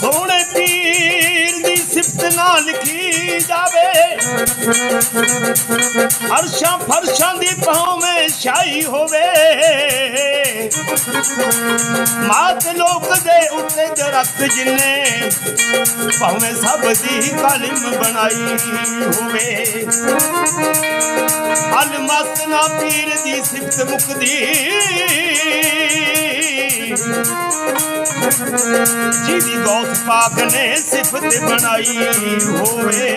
ਸੋਹਣੇ ਪੀਰ ਦੀ ਸਿਫਤ ਨਾ ਲਿਖੀ ਜਾਵੇ। ਅਰਸ਼ਾਂ ਫਰਸ਼ਾਂ ਦੀ ਭਾਵੇਂ ਛਾਈ ਹੋਵੇ। ਮਾਤ ਲੋਕ ਦੇ ਉੱਤੇ ਦਰਖਤ ਜਿੰਨੇ, ਭਾਵੇਂ ਸਭ ਦੀ ਕਲਮ ਬਣਾਈ ਹੋਵੇ। ਅਲ ਮਸਤ ਨਾ ਪੀਰ ਦੀ ਸਿਫਤ ਮੁਕਦੀ ਜਿਹਦੀ ਗੌਸ ਪਾਕ ਨੇ ਸਿਫਤ ਬਣਾਈ ਹੋਵੇ।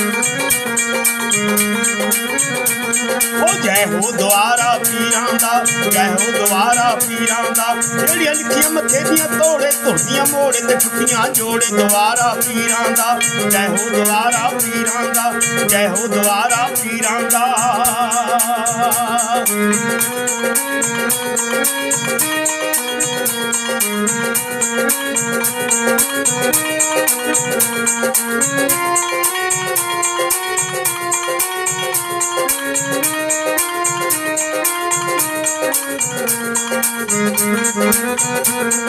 ਉਹ ਜੈ ਹੋ ਦੁਆਰਾ ਪੀਰਾਂ ਦਾ, ਜੈ ਹੋ ਦੁਆਰਾ ਪੀਰਾਂ ਦਾ। ਜਿਹੜੀਆਂ ਲਿਖੀਆਂ ਮੱਥੇ ਦੀਆਂ ਤੋੜੇ ਧੁਰਦੀਆਂ ਮੋੜੇ ਤੇ ਠੁੱਠੀਆਂ ਜੋੜੇ, ਦੁਆਰਾ ਪੀਰਾਂ ਦਾ, ਜੈ ਹੋ ਦੁਆਰਾ ਪੀਰਾਂ ਦਾ, ਜੈ ਹੋ ਦੁਆਰਾ ਪੀਰਾਂ ਦਾ। ਵਾਲੀ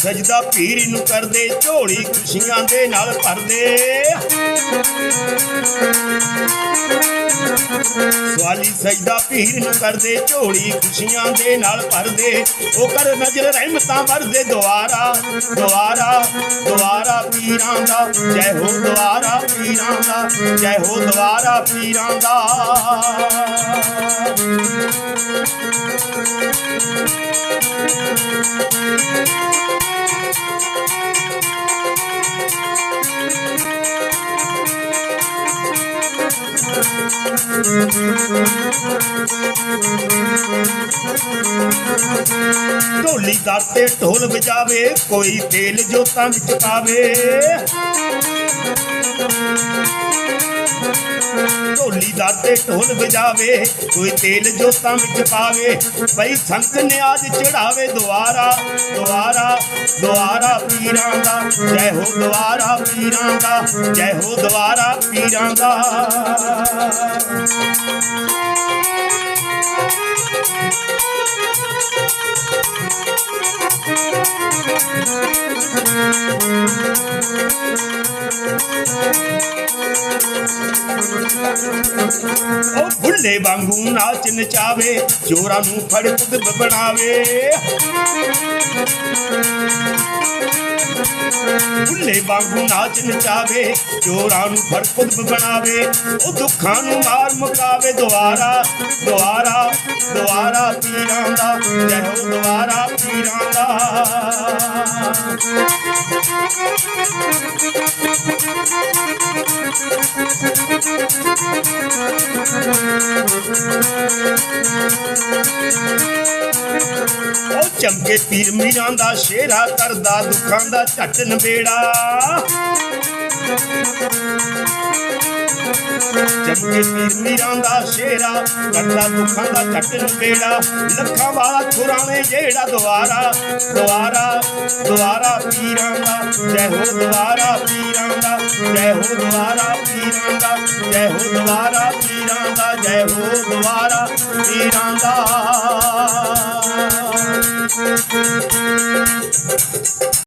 ਸਜਦਾ ਪੀਰ ਨੂੰ ਕਰਦੇ, ਝੋਲੀ ਖੁਸ਼ੀਆਂ ਦੇ ਨਾਲ ਭਰਦੇ। ਸਵਾਲੀ ਸਜਦਾ ਪੀਰ ਨੂੰ ਕਰਦੇ, ਝੋਲੀ ਖੁਸ਼ੀਆਂ ਦੇ ਨਾਲ ਭਰਦੇ। ਉਹ ਕਰ ਨਜ਼ਰ ਰਹਿਮਤਾਂ ਵਰਦੇ ਦੁਆਰਾ ਦੁਆਰਾ ਦੁਆਰਾ ਪੀਰਾਂ ਦਾ। ਜੈ ਹੋ ਦੁਆਰਾ ਪੀਰਾਂ ਦਾ, ਜੈ ਹੋ ਦੁਆਰਾ ਪੀਰਾਂ ਦਾ। ਢੋਲੀ ਦਰ ਤੇ ਢੋਲ ਵਜਾਵੇ ਕੋਈ ਤੇਲ ਜੋਤਾਂ ਵਿੱਚ ਪਾਵੇ। ਢੋਲੀ ਦਰ ਤੇ ਢੋਲ ਵਜਾਵੇ, ਕੋਈ ਤੇਲ ਜੋਤਾਂ ਵਿੱਚ ਪਾਵੇ। ਬਈ ਸੰਤ ਨਿਆਜ ਚੜਾਵੇ ਦੁਆਰਾ ਦੁਆਰਾ ਦੁਆਰਾ ਪੀਰਾਂ ਦਾ। ਜੈ ਹੋ ਦੁਆਰਾ ਪੀਰਾਂ ਦਾ, ਜੈ ਹੋ ਦੁਆਰਾ ਪੀਰਾਂ ਦਾ। ਉਹ ਭੁੱਲੇ ਵਾਂਗੂ ਨਾਚ ਨਚਾਵੇ ਚੋਰਾਂ ਨੂੰ ਫੜ ਕੁਦਬ ਬਣਾਵੇ ਭੁੱਲੇ ਵਾਂਗੂ ਨਾਚ ਨਚਾਵੇ ਚੋਰਾਂ ਨੂੰ ਫੜ ਕੁਦਬ ਬਣਾਵੇ ਉਹ ਦੁੱਖਾਂ ਨੂੰ ਮਾਰ ਮੁਕਾਵੇ ਦੁਆਰਾ ਦੁਆਰਾ ਦੁਆਰਾ ਪੀਰਾਂ ਦਾ ਜੈ ਹੋ ਦੁਆਰਾ ਪੀਰਾਂ ਦਾ। ਚਮਕੇ ਪੀਰ ਮੀਰਾਂ ਦਾ ਸ਼ੇਰਾ ਕਰਦਾ, ਦੁੱਖਾਂ ਦਾ ਝੱਟ ਨਵੇੜਾ ਚਮਕੇ ਪੀਰ ਮੀਰਾਂ ਦਾ ਸ਼ੇਰਾ ਕਰਦਾ, ਦੁੱਖਾਂ ਦਾ ਝੱਟ ਨਵੇੜਾ ਲੱਖਾਂ ਵਾਲਾ ਖੁਰਾਣੇ ਜਿਹੜਾ ਦੁਆਰਾ ਦੁਆਰਾ ਦੁਆਰਾ ਪੀਰਾਂ ਦਾ, ਜੈ ਹੋ ਦੁਆਰਾ ਪੀਰਾਂ ਦਾ, ਜੈ ਹੋ ਦੁਆਰਾ ਪੀਰਾਂ ਦਾ, ਜੈ ਹੋ ਦੁਆਰਾ ਪੀਰਾਂ ਦਾ, ਜੈ ਹੋ ਦੁਆਰਾ ਪੀਰਾਂ ਦਾ।